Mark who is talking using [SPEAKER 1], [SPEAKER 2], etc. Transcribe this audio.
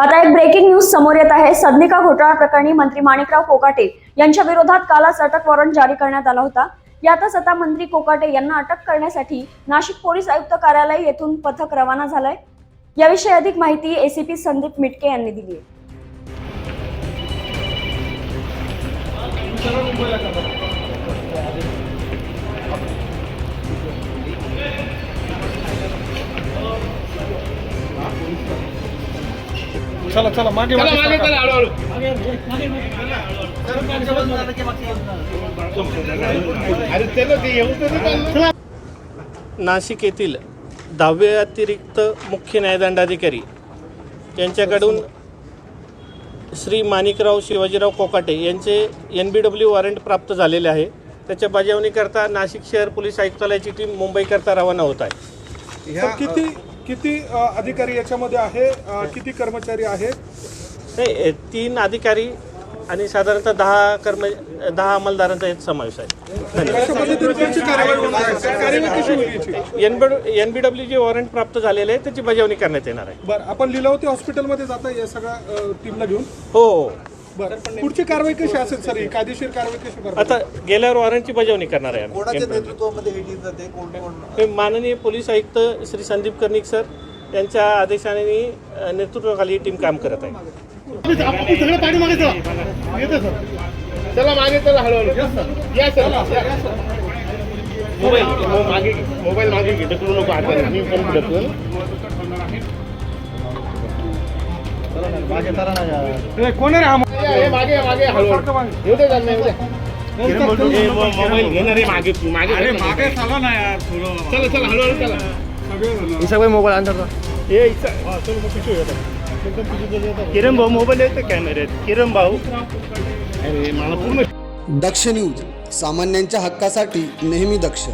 [SPEAKER 1] आता एक breaking news समोर येत आहे. सदनिका घोटाळा प्रकरणी मंत्री माणिकराव कोकाटे यांच्या विरोधात कालच अटक वॉरंट जारी करण्यात आला होता. यातच आता मंत्री कोकाटे यांना अटक करण्यासाठी नाशिक पोलीस आयुक्त कार्यालय येथून पथक रवाना झालंय. याविषयी अधिक माहिती एसीपी संदीप मिटके यांनी दिली आहे.
[SPEAKER 2] चला चला मागे
[SPEAKER 3] चला
[SPEAKER 2] मागे.
[SPEAKER 3] चला हळूहळू अरे चलो ते येऊ तर.
[SPEAKER 4] नाशिक येथील दहावे अतिरिक्त मुख्य न्यायदंडाधिकारी यांच्याकडून श्री माणिकराव शिवाजीराव कोकाटे यांचे एन बी डब्ल्यू वॉरंट प्राप्त झालेले आहे त्याच्या बजावणीकरता नाशिक शहर पोलीस आयुक्तालयाची टीम मुंबईकरता रवाना होत आहे
[SPEAKER 2] किती किती अधिकारी याच्यामध्ये आहे? किती कर्मचारी आहेत?
[SPEAKER 4] ते तीन अधिकारी आणि साधारणतः दहा कर्म दहा अंमलदारांचा यात समावेश आहे. B N B W J warrant प्राप्त झालेले आहे त्याची बजावणी करण्यात येणार आहे.
[SPEAKER 2] बरं आपण लिलावती हॉस्पिटलमध्ये जाता या सगळ्या टीमला घेऊन?
[SPEAKER 4] हो हो.
[SPEAKER 2] बरं. पुढची कारवाई कशी असेल सर? ही कायदेशीर कारवाई कशी करणार?
[SPEAKER 4] आता गेल्यावर वॉरंटची बजावणी करणार आहे आम्ही.
[SPEAKER 5] नेतृत्वामध्ये ही टीम जाते? कोण कोण
[SPEAKER 4] माननीय पोलीस आयुक्त श्री संदीप कर्णिक सर यांच्या आदेशाने अ, नेतृत्वाखाली ही टीम काम करत आहे.
[SPEAKER 3] चला मागे चला हळूहळू. या सर. या. मोबाईल मागे. मोबाईल मागे घे. ढकलू नको हाताने मी पण ढकल.
[SPEAKER 2] कोण आहे हा
[SPEAKER 3] मो- मोबाईल घेणार रे मागे तू मागे
[SPEAKER 2] अरे
[SPEAKER 3] ढकल.
[SPEAKER 2] मागे चला ना यार थोडं
[SPEAKER 3] चला चला हळूहळू चला.
[SPEAKER 4] किरण भाऊ मोबाईल येतो कॅमेऱ्यात किरण भाऊ.
[SPEAKER 3] अरे मला पूर्ण
[SPEAKER 6] दक्ष न्यूज सामान्यांच्या हक्कासाठी नेहमी दक्ष.